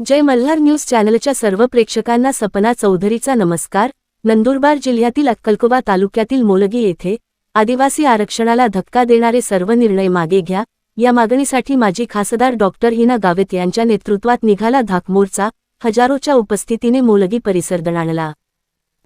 जय Malhar news चॅनलच्या सर्व प्रेक्षकांना सपना चौधरीचा नमस्कार. नंदुरबार जिल्ह्यातील अक्कलकोबा तालुक्यातील मोलगी येथे आदिवासी आरक्षणाला धक्का देणारे सर्व निर्णय मागे घ्या. या मागणीसाठी माजी खासदार डॉक्टर हिना गावित यांच्या नेतृत्वात निघाला धाकमोर्चा हजारोच्या उपस्थितीने मोलगी परिसर दणाणला.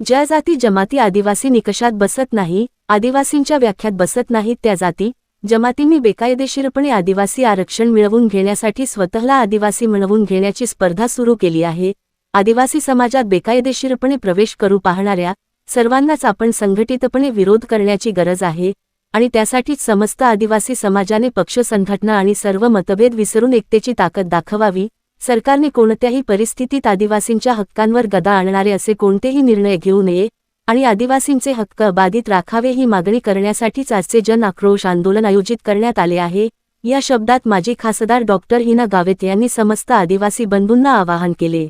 ज्या जाती जमाती आदिवासी निकषात बसत नाही आदिवासींच्या व्याख्यात बसत नाहीत त्या जाती जमातींनी बेकायदेशीरपणे आदिवासी आरक्षण मिळवून घेण्यासाठी स्वतःला आदिवासी म्हणवून घेण्याची स्पर्धा सुरू केली आहे. आदिवासी समाजात बेकायदेशीरपणे प्रवेश करू पाहणाऱ्या सर्वांनाच आपण संघटितपणे विरोध करण्याची गरज आहे आणि त्यासाठीच समस्त आदिवासी समाजाने पक्ष संघटना आणि सर्व मतभेद विसरून एकतेची ताकद दाखवावी सरकारने कोणत्याही परिस्थितीत आदिवासींच्या हक्कांवर गदा आणणारे असे कोणतेही निर्णय घेऊ नये आणि आदिवासींचे हक्क बाधित राखावे ही मागणी करण्यासाठीच आजचे जन आक्रोश आंदोलन आयोजित करण्यात आले आहे. या शब्दात माजी खासदार डॉक्टर हिना गावित यांनी समस्त आदिवासी बंधूंना आवाहन केले.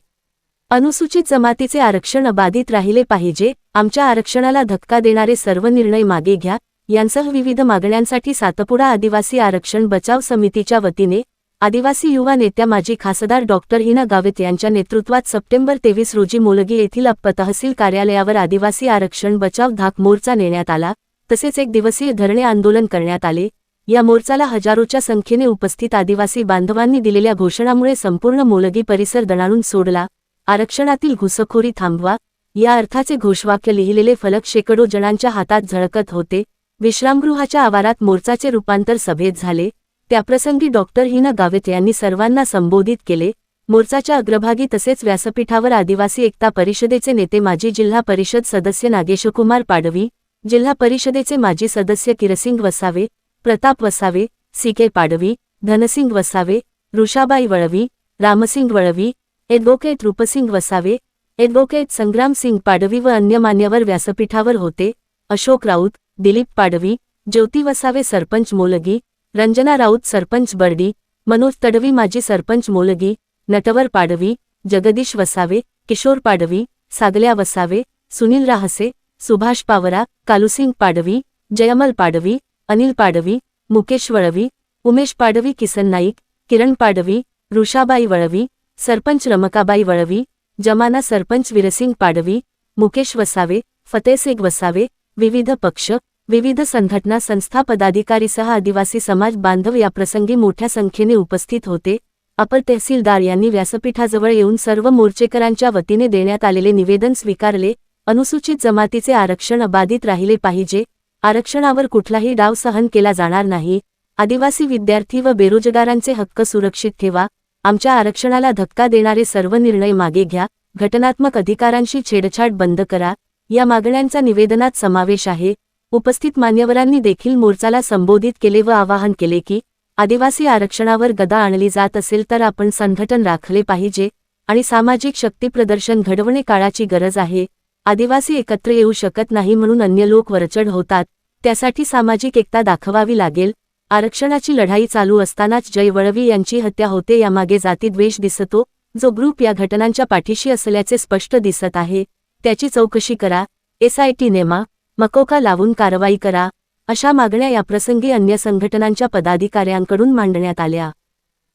अनुसूचित जमातीचे आरक्षण अबाधित राहिले पाहिजे. आमच्या आरक्षणाला धक्का देणारे सर्व निर्णय मागे घ्या. यांसह विविध मागण्यांसाठी सातपुडा आदिवासी आरक्षण बचाव समितीच्या वतीने आदिवासी युवा नेत्या माजी खासदार डॉक्टर हिना गावित यांच्या नेतृत्वात सप्टेंबर तेवीस रोजी मोलगी येथील अप्प तहसील कार्यालयावर आदिवासी आरक्षण बचाव धाक मोर्चा नेण्यात आला. तसेच एक दिवसीय धरणे आंदोलन करण्यात आले. या मोर्चाला हजारोच्या संख्येने उपस्थित आदिवासी बांधवांनी दिलेल्या घोषणामुळे संपूर्ण मोलगी परिसर दणाणून सोडला. आरक्षणातील घुसखोरी थांबवा. या अर्थाचे घोषवाक्य लिहिलेले फलक शेकडो जणांच्या हातात झळकत होते. विश्रामगृहाच्या आवारात मोर्चाचे रूपांतर सभेत झाले. त्याप्रसंगी डॉक्टर हिना गावित यांनी सर्वांना संबोधित केले. मोर्चाच्या अग्रभागी तसेच व्यासपीठावर आदिवासी एकता परिषदेचे नेते माजी जिल्हा परिषद सदस्य नागेशकुमार पाडवी जिल्हा परिषदेचे माजी सदस्य Kirsing Vasave Pratap Vasave C K Padvi Dhansing Vasave Rishabai Valvi Ramsing Valvi advocate Rupsing Vasave advocate Sangramsing Padvi व अन्य मान्यवर व्यासपीठावर होते. अशोक राऊत दिलीप पाडवी ज्योती वसावे सरपंच मोलगी रंजना राऊत सरपंच बर्डी मनोज तडवी माजी सरपंच मोलगी नटवर पाडवी जगदीश वसावे किशोर पाडवी सागल्या वसावे सुनील राहसे सुभाष पावरा कालुसिंग पाडवी जयमल पाडवी अनिल पाडवी मुकेश वळवी उमेश पाडवी किसन नाईक किरण पाडवी ऋषाबाई वळवी सरपंच रमकाबाई वळवी जमाना सरपंच विरसिंग पाडवी मुकेश वसावे फतेसेग वसावे विविध पक्ष विविध संघटना संस्था पदाधिकारीसह आदिवासी समाज बांधव याप्रसंगी मोठ्या संख्येने उपस्थित होते. अपर तहसीलदार यांनी व्यासपीठाजवळ येऊन सर्व मोर्चेकरांच्या वतीने देण्यात आलेले निवेदन स्वीकारले. अनुसूचित जमातीचे आरक्षण अबाधित राहिले पाहिजे. आरक्षणावर कुठलाही डाव सहन केला जाणार नाही. आदिवासी विद्यार्थी व बेरोजगारांचे हक्क सुरक्षित ठेवा. आमच्या आरक्षणाला धक्का देणारे सर्व निर्णय मागे घ्या. घटनात्मक अधिकारांशी छेडछाड बंद करा. या मागण्यांचा निवेदनात समावेश आहे. उपस्थित मान्यवरांनी देखील मोर्चाला संबोधित केले व आवाहन केले की आदिवासी आरक्षणावर गदा आणली जात असेल तर आपण संघटन राखले पाहिजे आणि सामाजिक शक्तीप्रदर्शन घडवणे काळाची गरज आहे. आदिवासी एकत्र येऊ शकत नाही म्हणून अन्य लोक वरचढ होतात. त्यासाठी सामाजिक एकता दाखवावी लागेल. आरक्षणाची लढाई चालू असतानाच जय वळवी यांची हत्या होते यामागे जातीद्वेष दिसतो. जो ग्रुप या घटनांच्या पाठीशी असल्याचे स्पष्ट दिसत आहे. त्याची चौकशी करा. एसआयटी नेमा. मकोका लावून कारवाई करा अशा मागण्या याप्रसंगी अन्य संघटनांच्या पदाधिकाऱ्यांकडून मांडण्यात आल्या.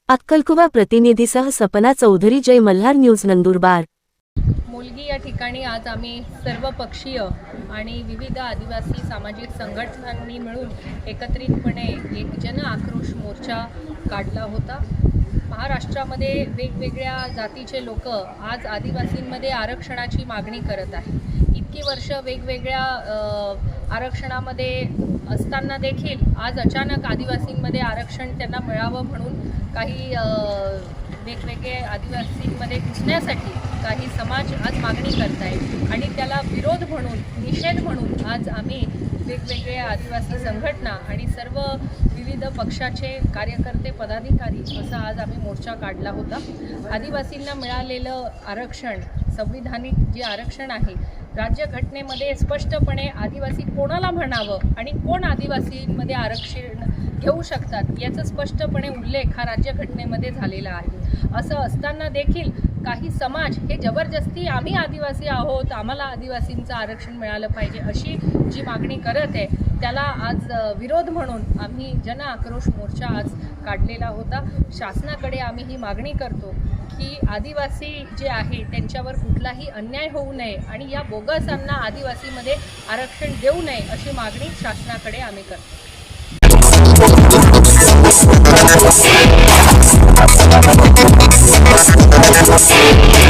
अक्कलकुवा प्रतिनिधीसह सपना चौधरी जय मल्हार न्यूज नंदुरबार. मुलगी या ठिकाणी आज आम्ही सर्वपक्षीय आणि विविध आदिवासी सामाजिक संघटनांनी मिळून एकत्रितपणे एक जन आक्रोश मोर्चा काढला होता. महाराष्ट्रामध्ये वेगवेगळ्या जातीचे लोक आज आदिवासींमध्ये आरक्षणाची मागणी करत आहे इतकी वर्ष वेगवेगळ्या आरक्षणामध्ये असताना देखील आज अचानक आदिवासींमध्ये आरक्षण त्यांना मिळावं म्हणून काही वेगवेगळे आदिवासींमध्ये घुसण्यासाठी काही समाज आज मागणी करत आहे आणि त्याला विरोध म्हणून निषेध म्हणून आज आम्ही वेगवेगळ्या आदिवासी संघटना आणि सर्व विविध पक्षाचे कार्यकर्ते पदाधिकारी असा आज आम्ही मोर्चा काढला होता. आदिवासींना मिळालेलं आरक्षण संविधानिक जे आरक्षण आहे राज्यघटनेमध्ये स्पष्टपणे आदिवासी कोणाला म्हणावं आणि कोण आदिवासींमध्ये आरक्षण घेऊ शकतात याचा स्पष्टपणे उल्लेख हा राज्यघटनेमध्ये झालेला आहे. असं असताना देखील काही समाज हे जबरदस्ती आम्ही आदिवासी आहोत आम्हाला आदिवासींचं आरक्षण मिळालं पाहिजे अशी जी मागणी करत आहे त्याला आज विरोध म्हणून आम्ही जन आक्रोश मोर्चा आज काढलेला होता. शासनाकडे आम्ही ही मागणी करतो की आदिवासी जे आहे त्यांच्यावर कुठलाही अन्याय होऊ नये आणि या बोगसांना आदिवासीमध्ये आरक्षण देऊ नये अशी मागणी शासनाकडे आम्ही करतो. めちゃくちゃすてき。